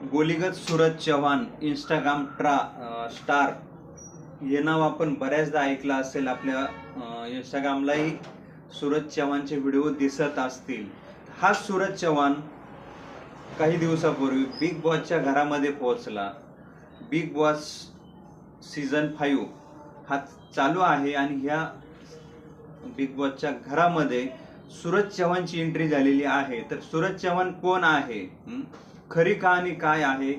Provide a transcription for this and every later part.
गोलीगत Suraj Chavan Instagram ट्रा star हे नाव आपण बऱ्याचदा ऐकलं असेल आपल्या इंस्टाग्रामलाही सूरज चव्हाणचे व्हिडिओ दिसत असतील. हा सूरज चव्हाण काही दिवसापूर्वी बिग बॉसच्या घरामध्ये पोहोचला. बिग बॉस सीझन फाईव्ह हा चालू आहे आणि ह्या बिग बॉसच्या घरामध्ये सूरज चव्हाणची एंट्री झालेली आहे. तर सूरज चव्हाण कोण आहे? खरी कहाणी काय आहे?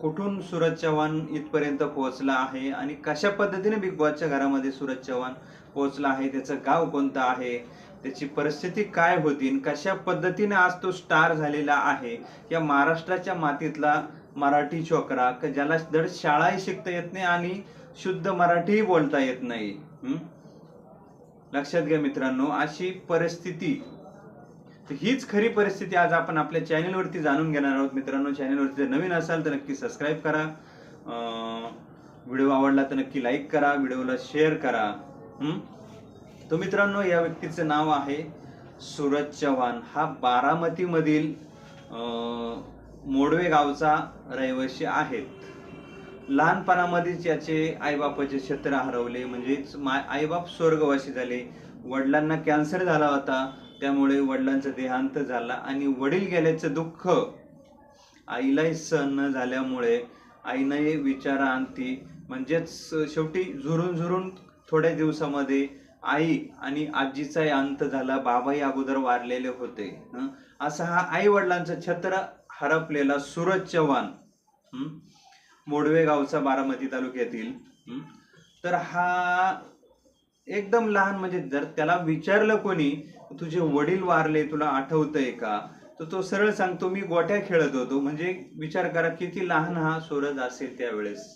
कुठून सूरज चव्हाण इथपर्यंत पोहोचला आहे आणि कशा पद्धतीने बिग बॉसच्या घरामध्ये सूरज चव्हाण पोहोचला आहे? त्याचं गाव कोणतं आहे? त्याची परिस्थिती काय होती कशा पद्धतीने आज तो स्टार झालेला आहे? या महाराष्ट्राच्या मातीतला मराठी छोकरा ज्याला धड शाळाही शिकता येत नाही आणि शुद्ध मराठीही बोलता येत नाही. लक्षात घ्या मित्रांनो अशी परिस्थिती तर हीच खरी परिस्थिती आज आपण आपल्या चॅनेलवरती जाणून घेणार आहोत. मित्रांनो चॅनेलवरती जर नवीन असाल तर नक्की सबस्क्राईब करा. व्हिडिओ आवडला तर नक्की लाईक करा व्हिडिओला शेअर करा. तो मित्रांनो या व्यक्तीचं नाव आहे सूरज चव्हाण. हा बारामतीमधील मोडवे गावचा रहिवासी आहेत लहानपणामध्येच याचे आईबापाचे क्षेत्र हरवले. म्हणजेच मा आईबाप स्वर्गवासी झाले. वडिलांना कॅन्सर झाला होता. त्यामुळे वडिलांचा देहांत झाला आणि वडील गेल्याचं दुःख आईलाही सहन न झाल्यामुळे आईने विचारा आणती म्हणजेच शेवटी झुरून झुरून थोड्या दिवसामध्ये आई आणि आजीचाही अंत झाला बाबाही अगोदर वारलेले होते. असा हा आई वडिलांचं छत्र हरपलेला सूरज चव्हाण मोडवे गावचा बारामती तालुक्यातील तर हा एकदम लहान म्हणजे जर त्याला विचारलं कोणी तुझे वडील वारले तुला आठवतंय का? तर तो सरळ सांगतो मी गोट्या खेळत होतो. म्हणजे विचार करा किती लहान हा सूरज असेल त्यावेळेस.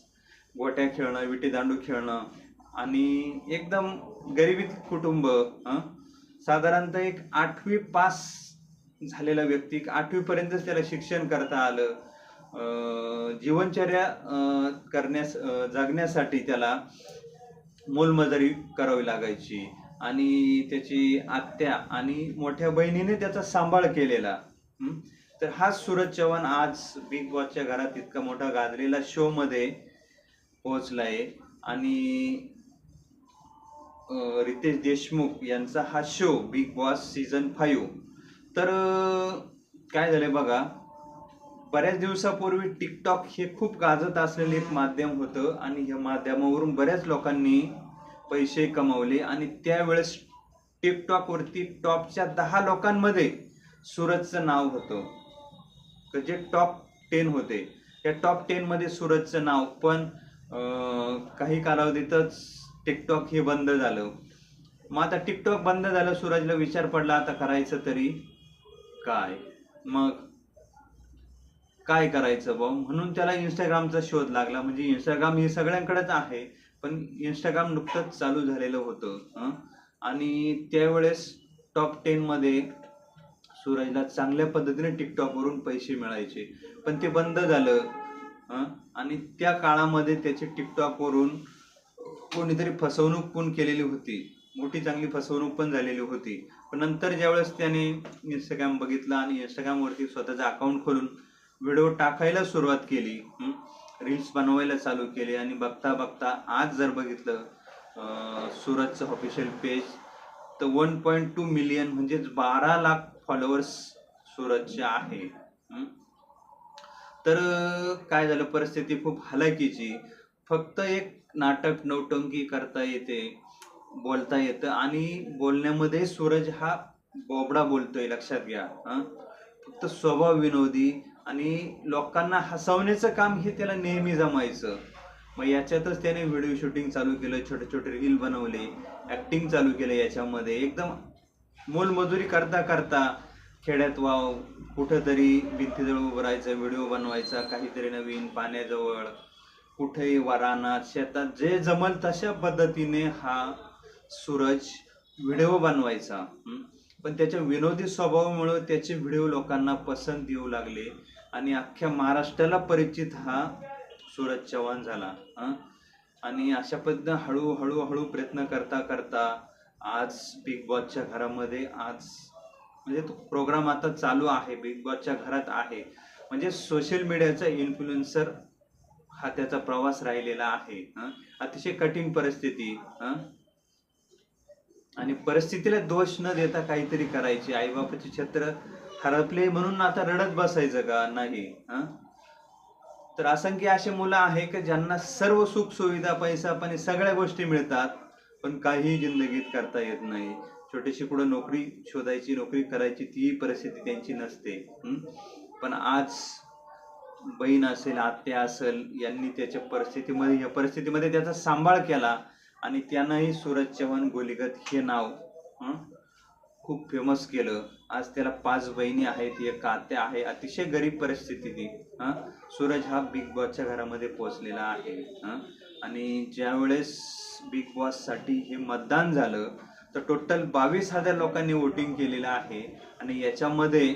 गोट्या खेळणं विटीदांडू खेळणं आणि एकदम गरिबीत कुटुंब हं? साधारणतः एक आठवी पास झालेला व्यक्ती आठवीपर्यंतच त्याला शिक्षण करता आलं. जीवनचर्या करण्यास जगण्यासाठी त्याला मोलमजुरी करावी लागायची. आणि त्याची आत्या आणि मोठ्या बहिणीने त्याचा सांभाळ केलेला. तर हा सूरज चव्हाण आज बिग बॉसच्या घरात इतका मोठा गाजलेला शो मध्ये पोहोचलाय. आणि रितेश देशमुख यांचा हा show Bigg Boss season five तर काय झालंय बघा बऱ्याच दिवसापूर्वी टिकटॉक हे खूप गाजत असलेलं एक माध्यम होतं. आणि ह्या माध्यमावरून बऱ्याच लोकांनी पैसे कमवले आणि त्यावेळेस टिकटॉकवरती टॉपच्या दहा लोकांमध्ये सूरजचं नाव होतं. तर जे टॉप टेन होते त्या टॉप टेन मध्ये सूरजचं नाव. पण काही कालावधीतच टिकटॉक हे बंद झालं. मग आता टिकटॉक बंद झालं सूरजला विचार पडला आता करायचं तरी काय? मग काय करायचं बा म्हणून त्याला इंस्टाग्रामचा शोध लागला. म्हणजे इंस्टाग्राम हे सगळ्यांकडेच आहे. पण इंस्टाग्राम नुकतंच चालू झालेलं होतं आणि त्यावेळेस टॉप टेनमध्ये सूरजला चांगल्या पद्धतीने टिकटॉकवरून पैसे मिळायचे. पण ते बंद झालं आणि त्या काळामध्ये त्याचे टिकटॉकवरून कोणीतरी फसवणूक पण केलेली होती. मोठी चांगली फसवणूक पण झालेली होती. पण नंतर ज्यावेळेस त्याने इंस्टाग्राम बघितला आणि इंस्टाग्रामवरती स्वतःचा अकाउंट खोलून व्हिडिओ टाकायला सुरुवात केली रील्स बनवायला चालू केले आणि बघता बघता आज जर बघितलं सुरतचं ऑफिशियल पेज तर वन पॉईंट टू मिलियन म्हणजेच बारा लाख फॉलोअर्स सुरतचे आहे. तर काय झालं? परिस्थिती खूप हलाखीची. फक्त एक नाटक नौटंकी करता येते बोलता येतं आणि बोलण्यामध्ये सूरज हा बोबडा बोलतोय लक्षात घ्या. फक्त स्वभाव विनोदी आणि लोकांना हसवण्याचं काम हे त्याला नेहमी जमायचं. मग याच्यातच त्याने व्हिडिओ शूटिंग चालू केलं छोटे छोटे रील बनवले ऍक्टिंग चालू केलं याच्यामध्ये. एकदम मोलमजुरी करता करता खेड्यात वाव कुठंतरी भिंतीजवळ उभं राहायचं व्हिडिओ बनवायचा काहीतरी नवीन पाण्याजवळ कुठेही वरानात शेतात जे जमल तशा पद्धतीने हा सूरज व्हिडिओ बनवायचा. पण त्याच्या विनोदी स्वभावामुळे त्याचे व्हिडिओ लोकांना पसंत येऊ लागले. आणि अख्ख्या महाराष्ट्राला परिचित हा सूरज चव्हाण झाला आणि अशा पद्धतीनं हळूहळू हळू प्रयत्न करता करता आज बिग बॉसच्या घरामध्ये आज म्हणजे तो प्रोग्राम आता चालू आहे बिग बॉसच्या घरात आहे. म्हणजे सोशल मीडियाचा इन्फ्लुएन्सर हा त्याचा प्रवास राहिलेला आहे अतिशय कठीण परिस्थिती आणि परिस्थितीला दोष न देता काहीतरी करायची आईबापाचे छत्र हरपले म्हणून आता रडत बसायचं का? नाही तर असंख्य असे मुलं आहे की ज्यांना सर्व सुख सुविधा पैसा पण सगळ्या गोष्टी मिळतात पण काहीही जिंदगीत करता येत नाही. छोटीशी कुठं नोकरी शोधायची नोकरी करायची ती परिस्थिती त्यांची नसते पण आज बहीण असेल आत्या असेल यांनी त्याच्या परिस्थितीमध्ये या परिस्थितीमध्ये त्याचा सांभाळ केला आणि त्यांनाही सूरज चव्हाण गोलीगत हे नाव खूप फेमस केलं. आज त्याला पाच बहिणी आहेत एक आत्या आहे अतिशय गरीब परिस्थिती ती सूरज हा बिग बॉसच्या घरामध्ये पोहोचलेला आहे. हां? आणि ज्यावेळेस बिग बॉससाठी हे मतदान झालं तर टोटल बावीस हजार लोकांनी वोटिंग केलेलं आहे. आणि याच्यामध्ये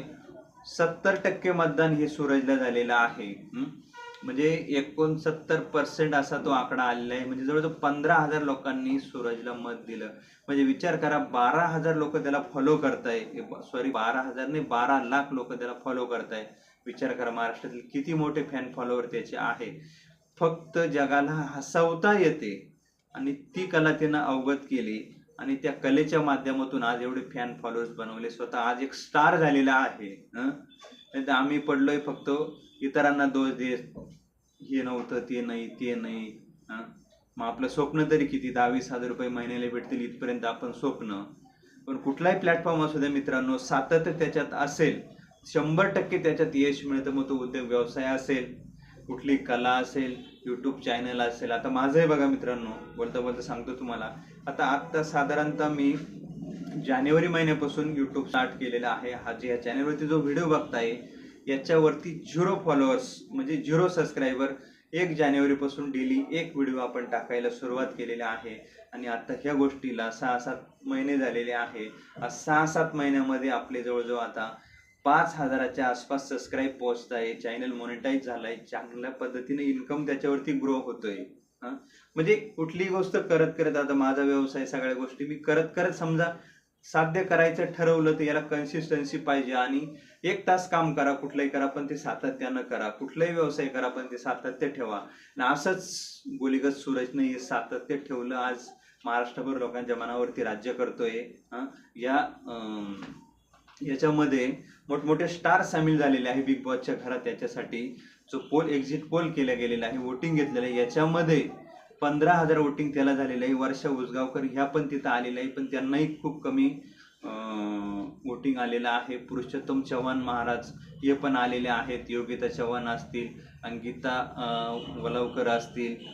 सत्तर टक्के मतदान हे सूरजला झालेलं आहे. म्हणजे एकोणसत्तर पर्सेंट असा तो आकडा आलेला आहे. म्हणजे जवळजवळ पंधरा हजार लोकांनी सूरजला मत दिलं. म्हणजे विचार करा बारा हजार लोक त्याला फॉलो करताय. सॉरी बारा हजार नाही बारा लाख लोक त्याला फॉलो करताय. विचार करा महाराष्ट्रातील किती मोठे फॅन फॉलोअर त्याचे आहे. फक्त जगाला हसवता येते. आणि ती कला त्यानं अवगत केली. आणि त्या कलेच्या माध्यमातून आज एवढे फॅन फॉलोअर्स बनवले. स्वतः आज एक स्टार झालेला आहे. नाहीतर आम्ही पडलोय फक्त इतरांना दोष देत हे नव्हतं ते नाही ते नाही हं? मग आपलं स्वप्न तरी किती? दहावीस हजार रुपये महिन्याला भेटतील इथपर्यंत आपण स्वप्न. पण कुठलाही प्लॅटफॉर्म असू द्या मित्रांनो सातत्य त्याच्यात असेल. शंभर टक्के त्याच्यात यश मिळतं मग तो उद्योग व्यवसाय असेल. कुठली कला असेल यूट्यूब चॅनल असेल. आता माझंही बघा मित्रांनो बोलता बोलता सांगतो तुम्हाला. आता आत्ता साधारणतः मी जानेवारी महिन्यापासून यूट्यूब स्टार्ट केलेला आहे. हा जे या चॅनलवरती जो व्हिडिओ बघताय याच्यावरती झिरो फॉलोअर्स म्हणजे झिरो सबस्क्रायबर एक जानेवारीपासून डेली एक व्हिडिओ आपण टाकायला सुरुवात केलेली आहे. आणि आता ह्या गोष्टीला सहा सात महिने झालेले आहे. सहा सात महिन्यामध्ये आपले जवळजवळ आता पाच हजाराच्या आसपास सबस्क्राईब पोहोचत आहे. चॅनल मॉनिटाईज झालाय. चांगल्या पद्धतीने इन्कम त्याच्यावरती ग्रो होतोय. म्हणजे कुठलीही गोष्ट करत करत आता माझा व्यवसाय सगळ्या गोष्टी मी करत करत समजा साध्य करायचं ठरवलं तर याला कन्सिस्टन्सी पाहिजे आणि एक तास काम करा कुठलंही करा पण ते सातत्यानं करा. कुठलाही व्यवसाय करा पण ते सातत्य ठेवा. आणि असंच गोलीगत सूरजने हे सातत्य ठेवलं आज महाराष्ट्रभर लोकांच्या मनावरती राज्य करतोय. या याच्यामध्ये मोठमोठे स्टार सामील झालेले आहे बिग बॉसच्या घरात याच्यासाठी. जो पोल एक्झिट पोल केला गेलेला आहे वोटिंग घेतलेलं आहे. याच्यामध्ये पंधरा हजार वोटिंग त्याला झालेलं आहे. वर्षा उसगावकर ह्या पण तिथं आलेल्या आहे पण त्यांनाही खूप कमी वोटिंग आलेलं आहे. पुरुषोत्तम चव्हाण महाराज हे पण आलेले आहेत. योगिता चव्हाण असतील अंकिता वलवकर असतील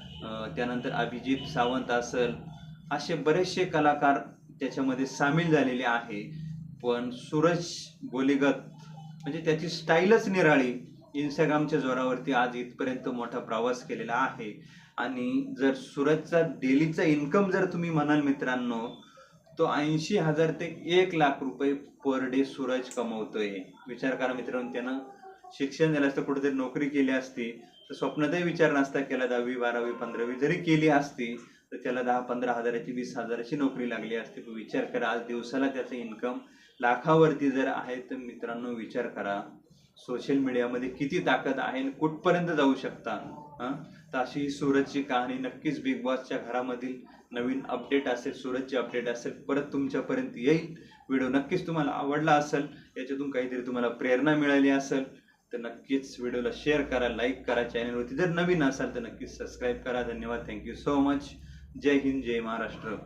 त्यानंतर अभिजित सावंत असेल असे बरेचसे कलाकार त्याच्यामध्ये सामील झालेले आहे. पण सूरज गोलीगत म्हणजे त्याची स्टाईलच निराळी. इंस्टाग्रामच्या जोरावरती आज इथपर्यंत मोठा प्रवास केलेला आहे. आणि जर सुरतचा डेलीचा इन्कम जर तुम्ही म्हणाल मित्रांनो तो ऐंशी हजार ते एक लाख रुपये पर डे सूरज कमवतोय. विचार करा मित्रांनो त्यानं शिक्षण झालं असतं कुठेतरी नोकरी केली असती तर स्वप्नातही विचार नसता केला दहावी बारावी पंधरावी जरी केली असती तर त्याला दहा पंधरा हजाराची वीस हजाराची नोकरी लागली असती. विचार करा आज दिवसाला त्याचं इन्कम लाखावरती जर आहे तर मित्रांनो विचार करा. सोशल मीडियामध्ये किती ताकद आहे आणि कुठपर्यंत जाऊ शकता? तर अशी ही सूरजची कहाणी नक्कीच बिग बॉसच्या घरामधील नवीन अपडेट असेल सूरजची अपडेट असेल परत तुमच्यापर्यंत येईल. व्हिडिओ नक्कीच तुम्हाला आवडला असेल याच्यातून काहीतरी तुम्हाला प्रेरणा मिळाली असेल तर नक्कीच व्हिडिओला शेअर करा लाईक करा चॅनलवरती जर नवीन असाल तर नक्कीच सबस्क्राईब करा. धन्यवाद. थँक्यू सो मच जय हिंद जय महाराष्ट्र.